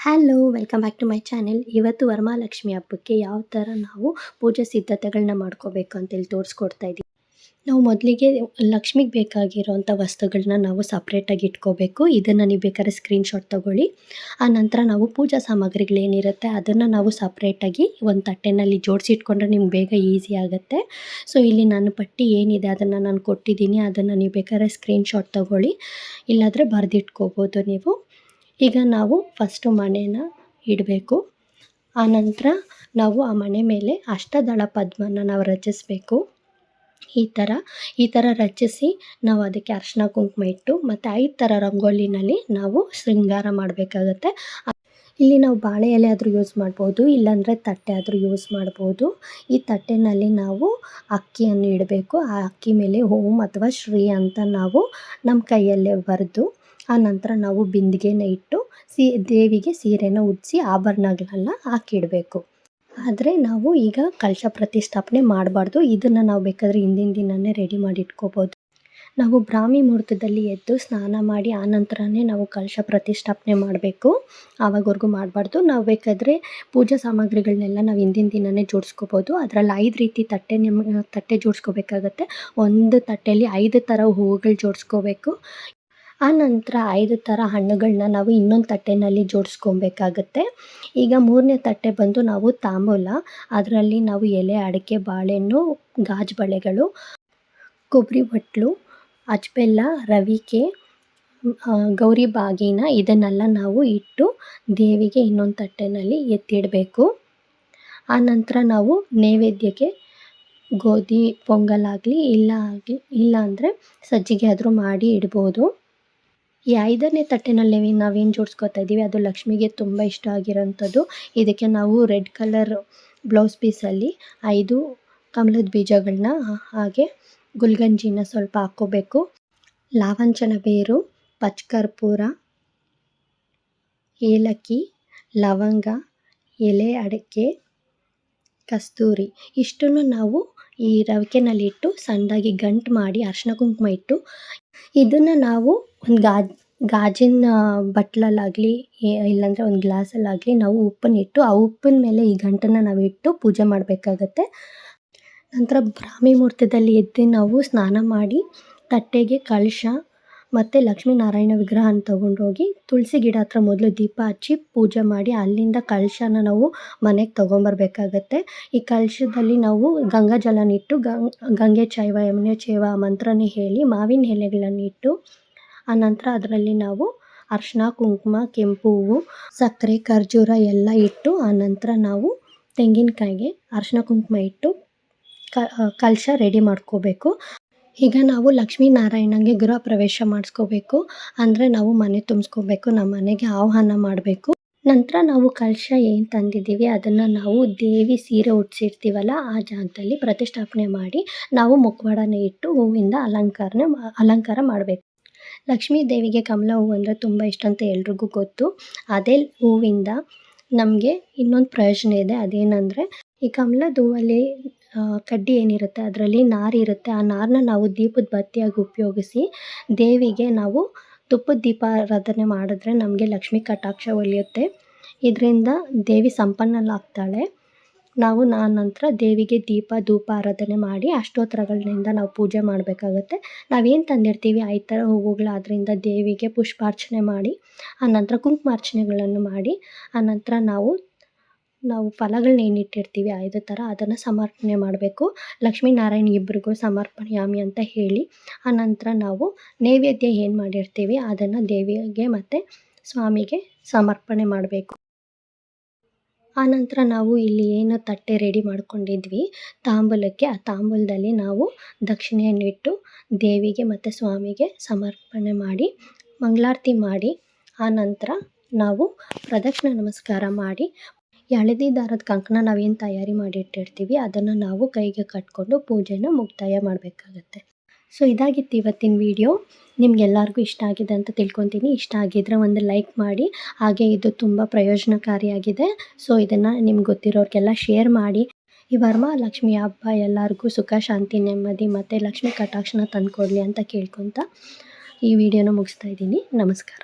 Hello welcome back to my channel ಇವತ್ತು ವರಮಹಾಲಕ್ಷ್ಮಿ ಹಬ್ಬಕ್ಕೆ ಯಾವ ಥರ ನಾವು ಪೂಜೆ ಸಿದ್ಧತೆಗಳನ್ನ ಮಾಡ್ಕೋಬೇಕು ಅಂತೇಳಿ ತೋರಿಸ್ಕೊಡ್ತಾ ಇದ್ದೀವಿ ನಾವು ಮೊದಲಿಗೆ ಲಕ್ಷ್ಮಿಗೆ ಬೇಕಾಗಿರೋಂಥ ವಸ್ತುಗಳನ್ನ ನಾವು ಸಪ್ರೇಟಾಗಿ ಇಟ್ಕೋಬೇಕು. ಇದನ್ನು ನೀವು ಬೇಕಾದ್ರೆ ಸ್ಕ್ರೀನ್ಶಾಟ್ ತೊಗೊಳ್ಳಿ. ಆ ನಂತರ ನಾವು ಪೂಜಾ ಸಾಮಗ್ರಿಗಳೇನಿರುತ್ತೆ ಅದನ್ನು ನಾವು ಸಪ್ರೇಟಾಗಿ ಒಂದು ತಟ್ಟೆನಲ್ಲಿ ಜೋಡಿಸಿ ಇಟ್ಕೊಂಡ್ರೆ ನಿಮ್ಗೆ ಬೇಗ ಈಸಿ ಆಗುತ್ತೆ. ಸೊ ಇಲ್ಲಿ ನಾನು ಪಟ್ಟಿ ಏನಿದೆ ಅದನ್ನು ನಾನು ಕೊಟ್ಟಿದ್ದೀನಿ ಅದನ್ನು ನೀವು ಬೇಕಾದ್ರೆ ಸ್ಕ್ರೀನ್ಶಾಟ್ ತೊಗೊಳ್ಳಿ. ಇಲ್ಲಾದರೆ ಬರೆದಿಟ್ಕೋಬೋದು ನೀವು. ಈಗ ನಾವು ಫಸ್ಟು ಮಣೆನ ಇಡಬೇಕು. ಆನಂತರ ನಾವು ಆ ಮಣೆ ಮೇಲೆ ಅಷ್ಟದಳ ಪದ್ಮನ ನಾವು ರಚಿಸಬೇಕು. ಈ ಥರ ಈ ಥರ ರಚಿಸಿ ನಾವು ಅದಕ್ಕೆ ಅರ್ಶಿನ ಕುಂಕುಮ ಇಟ್ಟು ಮತ್ತು ಐದು ಥರ ರಂಗೋಲಿನಲ್ಲಿ ನಾವು ಶೃಂಗಾರ ಮಾಡಬೇಕಾಗತ್ತೆ. ಇಲ್ಲಿ ನಾವು ಬಾಳೆ ಎಲೆ ಆದರೂ ಯೂಸ್ ಮಾಡ್ಬೋದು, ಇಲ್ಲಾಂದರೆ ತಟ್ಟೆ ಆದರೂ ಯೂಸ್ ಮಾಡ್ಬೋದು. ಈ ತಟ್ಟೆನಲ್ಲಿ ನಾವು ಅಕ್ಕಿಯನ್ನು ಇಡಬೇಕು. ಆ ಅಕ್ಕಿ ಮೇಲೆ ಓಂ ಅಥವಾ ಶ್ರೀ ಅಂತ ನಾವು ನಮ್ಮ ಕೈಯಲ್ಲೇ ಬರೆದು ಆ ನಂತರ ನಾವು ಬಿಂದಿಗೆನ ಇಟ್ಟು ಸಿ, ದೇವಿಗೆ ಸೀರೆನ ಉಡಿಸಿ ಆಭರಣಗಳನ್ನ ಹಾಕಿಡಬೇಕು. ಆದರೆ ನಾವು ಈಗ ಕಲಶ ಪ್ರತಿಷ್ಠಾಪನೆ ಮಾಡಬಾರ್ದು. ಇದನ್ನು ನಾವು ಬೇಕಾದರೆ ಹಿಂದಿನ ದಿನನೇ ರೆಡಿ ಮಾಡಿ ಇಟ್ಕೋಬೋದು. ನಾವು ಬ್ರಾಹ್ಮಿ ಮುಹೂರ್ತದಲ್ಲಿ ಎದ್ದು ಸ್ನಾನ ಮಾಡಿ ಆನಂತರನೇ ನಾವು ಕಲಶ ಪ್ರತಿಷ್ಠಾಪನೆ ಮಾಡಬೇಕು. ಆವಾಗವರೆಗೂ ಮಾಡಬಾರ್ದು. ನಾವು ಬೇಕಾದರೆ ಪೂಜಾ ಸಾಮಗ್ರಿಗಳನ್ನೆಲ್ಲ ನಾವು ಹಿಂದಿನ ದಿನನೇ ಜೋಡಿಸ್ಕೋಬೋದು. ಅದರಲ್ಲಿ ಐದು ರೀತಿ ತಟ್ಟೆ ನಿಮ್ಮ ತಟ್ಟೆ ಜೋಡಿಸ್ಕೋಬೇಕಾಗತ್ತೆ. ಒಂದು ತಟ್ಟೆಯಲ್ಲಿ ಐದು ಥರ ಹೂವುಗಳು ಜೋಡಿಸ್ಕೋಬೇಕು. ಆ ನಂತರ ಐದು ಥರ ಹಣ್ಣುಗಳನ್ನ ನಾವು ಇನ್ನೊಂದು ತಟ್ಟೆನಲ್ಲಿ ಜೋಡಿಸ್ಕೊಬೇಕಾಗತ್ತೆ. ಈಗ ಮೂರನೇ ತಟ್ಟೆ ಬಂದು ನಾವು ತಾಂಬೂಲ, ಅದರಲ್ಲಿ ನಾವು ಎಲೆ, ಅಡಿಕೆ, ಬಾಳೆಹಣ್ಣು, ಗಾಜು ಬಳೆಗಳು ಕೊಬ್ಬರಿ ಬಟ್ಲು ಅಚ್ಚಬೆಲ್ಲ ರವಿಕೆ ಗೌರಿ ಬಾಗಿನ ಇದನ್ನೆಲ್ಲ ನಾವು ಇಟ್ಟು ದೇವಿಗೆ ಇನ್ನೊಂದು ತಟ್ಟೆನಲ್ಲಿ ಎತ್ತಿಡಬೇಕು. ಆ ನಂತರ ನಾವು ನೈವೇದ್ಯಕ್ಕೆ ಗೋಧಿ ಪೊಂಗಲಾಗಲಿ ಇಲ್ಲ ಆಗಲಿ, ಇಲ್ಲ ಅಂದರೆ ಸಜ್ಜಿಗೆ ಆದರೂ ಮಾಡಿ ಇಡ್ಬೋದು. ಈ ಐದನೇ ತಟ್ಟೆನಲ್ಲಿ ನಾವೇನು ಜೋಡಿಸ್ಕೊತಾ ಇದ್ದೀವಿ ಅದು ಲಕ್ಷ್ಮಿಗೆ ತುಂಬ ಇಷ್ಟ ಆಗಿರೋಂಥದ್ದು. ಇದಕ್ಕೆ ನಾವು ರೆಡ್ ಕಲರ್ ಬ್ಲೌಸ್ ಪೀಸಲ್ಲಿ ಐದು ಕಮಲದ ಬೀಜಗಳನ್ನ ಹಾಗೆ ಗುಲ್ಗಂಜಿನ ಸ್ವಲ್ಪ ಹಾಕ್ಕೋಬೇಕು. ಲಾವಂಚನ ಬೇರು, ಪಚ್ಕರ್ಪೂರ, ಏಲಕ್ಕಿ, ಲವಂಗ, ಎಲೆ ಅಡಿಕೆ, ಕಸ್ತೂರಿ. ಇಷ್ಟನ್ನು ನಾವು ಈ ರವಿಕೆನಲ್ಲಿ ಇಟ್ಟು ಸಣ್ಣದಾಗಿ ಗಂಟು ಮಾಡಿ ಅರ್ಶಿನ ಕುಂಕುಮ ಇಟ್ಟು ಇದನ್ನು ನಾವು ಒಂದು ಗಾಜ್ ಗಾಜಿನ ಬಟ್ಲಲ್ಲಾಗಲಿ ಇಲ್ಲಾಂದರೆ ಒಂದು ಗ್ಲಾಸಲ್ಲಾಗಲಿ ನಾವು ಉಪ್ಪನ್ನಿಟ್ಟು ಆ ಉಪ್ಪಿನ ಮೇಲೆ ಈ ಗಂಟನ್ನು ನಾವು ಇಟ್ಟು ಪೂಜೆ ಮಾಡಬೇಕಾಗತ್ತೆ. ನಂತರ ಬ್ರಾಹ್ಮಿ ಮುಹೂರ್ತದಲ್ಲಿ ಎದ್ದು ನಾವು ಸ್ನಾನ ಮಾಡಿ ತಟ್ಟೆಗೆ ಕಲಶ ಮತ್ತು ಲಕ್ಷ್ಮೀನಾರಾಯಣ ವಿಗ್ರಹನ ತೊಗೊಂಡೋಗಿ ತುಳಸಿ ಗಿಡ ಹತ್ರ ಮೊದಲು ದೀಪ ಹಚ್ಚಿ ಪೂಜೆ ಮಾಡಿ ಅಲ್ಲಿಂದ ಕಳಶನ ನಾವು ಮನೆಗೆ ತೊಗೊಂಬರ್ಬೇಕಾಗತ್ತೆ. ಈ ಕಳಶದಲ್ಲಿ ನಾವು ಗಂಗಾ ಜಲನಿಟ್ಟು ಗಂಗೆ ಚೈವ ಯಮುನೆ ಚೈವ ಮಂತ್ರನೇ ಹೇಳಿ ಮಾವಿನ ಎಲೆಗಳನ್ನಿಟ್ಟು ಆನಂತರ ಅದರಲ್ಲಿ ನಾವು ಅರ್ಶಿನ ಕುಂಕುಮ, ಕೆಂಪು ಹೂವು, ಸಕ್ಕರೆ, ಖರ್ಜೂರ ಎಲ್ಲ ಇಟ್ಟು ಆನಂತರ ನಾವು ತೆಂಗಿನಕಾಯಿಗೆ ಅರ್ಶಿನ ಕುಂಕುಮ ಇಟ್ಟು ಕಲಶ ರೆಡಿ ಮಾಡ್ಕೋಬೇಕು. ಈಗ ನಾವು ಲಕ್ಷ್ಮೀನಾರಾಯಣಗೆ ಗೃಹ ಪ್ರವೇಶ ಮಾಡಿಸ್ಕೋಬೇಕು. ಅಂದರೆ ನಾವು ಮನೆ ತುಂಬಿಸ್ಕೋಬೇಕು, ನಮ್ಮ ಮನೆಗೆ ಆಹ್ವಾನ ಮಾಡಬೇಕು. ನಂತರ ನಾವು ಕಲಶ ಏನು ತಂದಿದ್ದೀವಿ, ಅದನ್ನು ನಾವು ದೇವಿ ಸೀರೆ ಉಟ್ಸಿರ್ತೀವಲ್ಲ ಆ ಜಾಗದಲ್ಲಿ ಪ್ರತಿಷ್ಠಾಪನೆ ಮಾಡಿ ನಾವು ಮುಖವಾಡನ ಇಟ್ಟು ಹೂವಿಂದ ಅಲಂಕಾರನೆ ಅಲಂಕಾರ ಮಾಡಬೇಕು. ಲಕ್ಷ್ಮೀ ದೇವಿಗೆ ಕಮಲ ಹೂವು ಅಂದರೆ ತುಂಬ ಇಷ್ಟ ಅಂತ ಎಲ್ರಿಗೂ ಗೊತ್ತು. ಅದೇ ಹೂವಿಂದ ನಮಗೆ ಇನ್ನೊಂದು ಪ್ರಯೋಜನ ಇದೆ. ಅದೇನಂದರೆ ಈ ಕಮಲದ ಹೂವಲ್ಲಿ ಕಡ್ಡಿ ಏನಿರುತ್ತೆ, ಅದರಲ್ಲಿ ನಾರಿರುತ್ತೆ ಆ ನಾರನ್ನ ನಾವು ದೀಪದ ಬತ್ತಿಯಾಗಿ ಉಪಯೋಗಿಸಿ ದೇವಿಗೆ ನಾವು ತುಪ್ಪದ ದೀಪಾರಾಧನೆ ಮಾಡಿದ್ರೆ ನಮಗೆ ಲಕ್ಷ್ಮೀ ಕಟಾಕ್ಷ ಒಲಿಯುತ್ತೆ. ಇದರಿಂದ ದೇವಿ ಸಂಪನ್ನಲಾಗ್ತಾಳೆ ನಾವು ನಂತರ ದೇವಿಗೆ ದೀಪ, ಧೂಪ ಆರಾಧನೆ ಮಾಡಿ ಅಷ್ಟೋತ್ತರಗಳಿಂದ ನಾವು ಪೂಜೆ ಮಾಡಬೇಕಾಗತ್ತೆ. ನಾವೇನು ತಂದಿರ್ತೀವಿ ಐದು ಥರ ಹೂವುಗಳು ಅದರಿಂದ ದೇವಿಗೆ ಪುಷ್ಪಾರ್ಚನೆ ಮಾಡಿ ಆನಂತರ ಕುಂಕುಮಾರ್ಚನೆಗಳನ್ನು ಮಾಡಿ ಆನಂತರ ನಾವು ನಾವು ಫಲಗಳನ್ನ ಏನು ಇಟ್ಟಿರ್ತೀವಿ ಐದು ಥರ ಅದನ್ನು ಸಮರ್ಪಣೆ ಮಾಡಬೇಕು. ಲಕ್ಷ್ಮೀನಾರಾಯಣ ಇಬ್ಬರಿಗೂ ಸಮರ್ಪಣೆಯಾಮಿ ಅಂತ ಹೇಳಿ ಆನಂತರ ನಾವು ನೈವೇದ್ಯ ಏನು ಮಾಡಿರ್ತೀವಿ, ಅದನ್ನು ದೇವಿಗೆ ಮತ್ತು ಸ್ವಾಮಿಗೆ ಸಮರ್ಪಣೆ ಮಾಡಬೇಕು. ಆನಂತರ ನಾವು ಇಲ್ಲಿ ಏನು ತಟ್ಟೆ ರೆಡಿ ಮಾಡ್ಕೊಂಡಿದ್ವಿ. ತಾಂಬೂಲಕ್ಕೆ, ಆ ತಾಂಬೂಲದಲ್ಲಿ ನಾವು ದಕ್ಷಿಣೆಯನ್ನಿಟ್ಟು ದೇವಿಗೆ ಮತ್ತು ಸ್ವಾಮಿಗೆ ಸಮರ್ಪಣೆ ಮಾಡಿ, ಮಂಗಳಾರತಿ ಮಾಡಿ ಆನಂತರ ನಾವು ಪ್ರದಕ್ಷಿಣೆ ನಮಸ್ಕಾರ ಮಾಡಿ ಹಳದಿ ದಾರದ ಕಂಕಣ ನಾವೇನು ತಯಾರಿ ಮಾಡಿ ಇಟ್ಟಿರ್ತೀವಿ ಅದನ್ನು ನಾವು ಕೈಗೆ ಕಟ್ಕೊಂಡು ಪೂಜೆನ ಮುಕ್ತಾಯ ಮಾಡಬೇಕಾಗತ್ತೆ. ಸೊ ಇದಾಗಿತ್ತು ಇವತ್ತಿನ ವಿಡಿಯೋ ನಿಮ್ಗೆಲ್ಲರಿಗೂ ಇಷ್ಟ ಆಗಿದೆ ಅಂತ ತಿಳ್ಕೊತೀನಿ. ಇಷ್ಟ ಆಗಿದ್ರೆ ಒಂದು ಲೈಕ್ ಮಾಡಿ. ಹಾಗೆ ಇದು ತುಂಬ ಪ್ರಯೋಜನಕಾರಿಯಾಗಿದೆ. ಸೊ ಇದನ್ನು ನಿಮ್ಗೆ ಗೊತ್ತಿರೋರಿಗೆಲ್ಲ ಶೇರ್ ಮಾಡಿ. ಈ ವರಮಹಾಲಕ್ಷ್ಮಿ ಹಬ್ಬ ಎಲ್ಲರಿಗೂ ಸುಖ, ಶಾಂತಿ, ನೆಮ್ಮದಿ ಮತ್ತು ಲಕ್ಷ್ಮಿ ಕಟಾಕ್ಷನ ತಂದುಕೊಡ್ಲಿ ಅಂತ ಕೇಳ್ಕೊತ ಈ ವಿಡಿಯೋನ ಮುಗಿಸ್ತಾ ಇದ್ದೀನಿ. ನಮಸ್ಕಾರ.